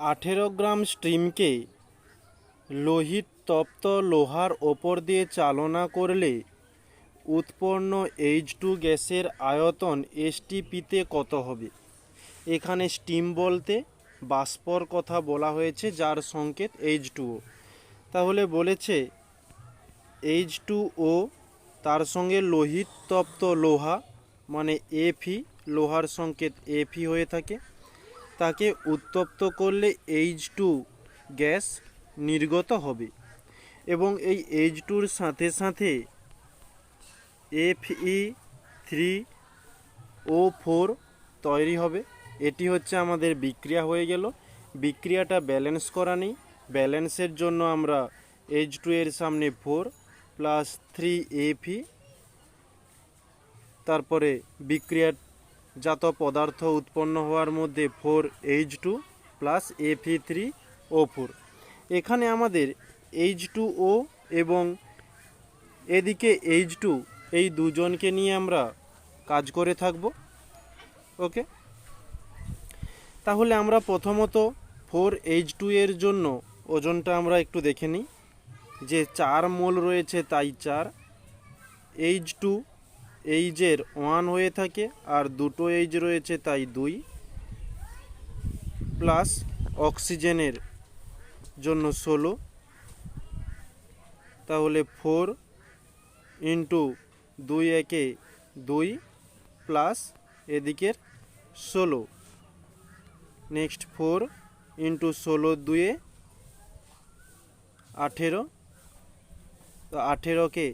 আঠেরো গ্রাম স্ট্রিমকে লোহিত তপ্ত লোহার ওপর দিয়ে চালনা করলে উৎপন্ন এইচ টু গ্যাসের আয়তন এসটিপিতে কত হবে? এখানে স্টিম বলতে বাষ্পর কথা বলা হয়েছে, যার সংকেত এইচ টুও তাহলে বলেছে এইচ টু ও তার সঙ্গে লোহিত তপ্ত লোহা মানে এফি লোহার সংকেত এফি হয়ে থাকে। তাকে উত্তপ্ত করলে এইচ টু গ্যাস নির্গত হবে এবং এই এইচ টুর সাথে সাথে এফই থ্রি ও ফোর তৈরি হবে। এটি হচ্ছে আমাদের বিক্রিয়া হয়ে গেল। বিক্রিয়াটা ব্যালেন্স করা নেই। ব্যালেন্সের জন্য আমরা এইচ টু এর সামনে ফোর প্লাস থ্রি এফি তারপরে বিক্রিয়ার জাত পদার্থ উৎপন্ন হওয়ার মধ্যে ফোর এইচ টু প্লাস এফি থ্রি ও ফোর। এখানে আমাদের এইচ টু ও এবং এদিকে এইচ টু, এই দুজনকে নিয়ে আমরা কাজ করে থাকব। ওকে? তাহলে আমরা প্রথমত ফোর এইচ টু এর জন্য ওজনটা আমরা একটু দেখে নিই। যে চার মোল রয়েছে তাই চার, এইচ টু এইজের ওয়ান হয়ে থাকে আর দুটো এইজ রয়েছে তাই দুই। প্লাস অক্সিজেনের জন্য ষোলো। তাহলে ফোর ইন্টু দুই একে দুই প্লাস এদিকের ষোলো। নেক্সট ফোর ইন্টু ষোলো দুয়ে আঠেরো। তো আঠেরোকে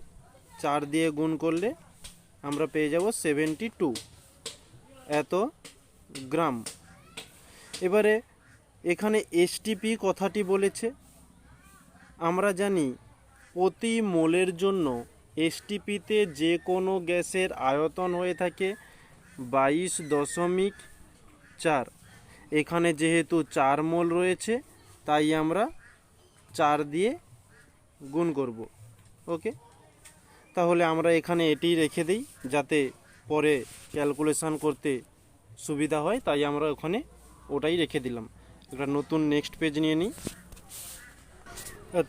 চার দিয়ে গুণ করলে আমরা পেয়ে যাব সেভেন্টি টু এত গ্রাম। এবারে এখানে এসটিপি কথাটি বলেছে, আমরা জানি প্রতি মোলের জন্য এসটিপিতে যে কোনো গ্যাসের আয়তন হয়ে থাকে বাইশ দশমিক চার। এখানে যেহেতু চার মোল রয়েছে, তাই আমরা চার দিয়ে গুণ করব। ওকে? তাহলে আমরা এখানে এটি রেখে দিই, যাতে পরে ক্যালকুলেশান করতে সুবিধা হয়, তাই আমরা ওখানে ওটাই রেখে দিলাম। একটা নতুন নেক্সট পেজ নিয়ে নিই।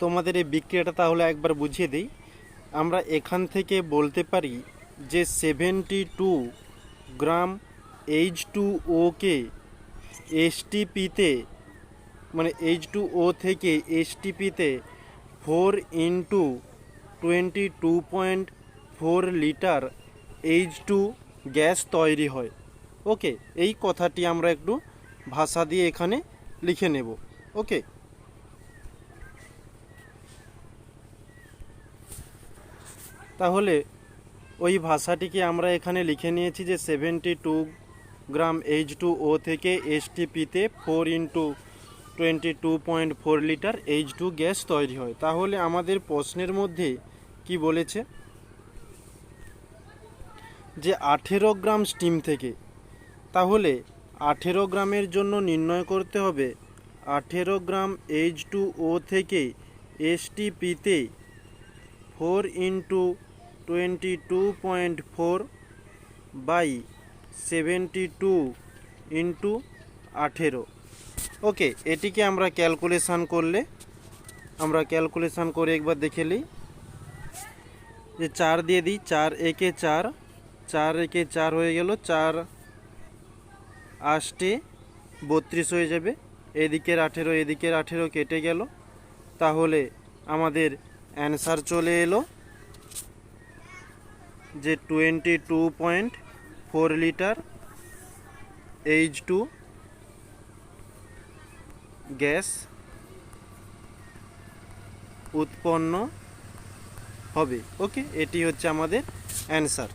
তোমাদের এই বিক্রিয়াটা তাহলে একবার বুঝিয়ে দিই। আমরা এখান থেকে বলতে পারি যে seventy two gram H two okay এসটিপিতে মানে এইচ টু ও থেকে এসটিপিতে four into twenty two point four litre H two gas তৈরি হয়। ওকে, এই কথাটি আমরা একটু ভাষা দিয়ে এখানে লিখে নেব। ওকে? তাহলে ওই ভাষাটিকে আমরা এখানে লিখে নিয়েছি যে seventy two gram H two O থেকে এসটিপিতে four into twenty two point four litre H two gas তৈরি হয়। তাহলে আমাদের প্রশ্নের মধ্যে কি বলেছে? যে আঠেরো গ্রাম স্টিম থেকে, তাহলে আঠেরো গ্রামের জন্য নির্ণয় করতে হবে, আঠেরো গ্রাম এইচ টু ও থেকে এসটিপিতে four into twenty two point four by seventy two into আঠেরো। ওকে, এটিকে আমরা ক্যালকুলেশান করলে, আমরা ক্যালকুলেশান করে একবার দেখে নিই। যে চার দিয়ে দিই, চার একে চার চার একে চার হয়ে গেল, চার আষ্টে বত্রিশ হয়ে যাবে, এদিকের আঠেরো এদিকের আঠেরো কেটে গেল। তাহলে আমাদের অ্যান্সার চলে এলো যে twenty two point four litre H two gas উৎপন্ন হবে। ওকে এটি হচ্ছে আমাদের অ্যান্সার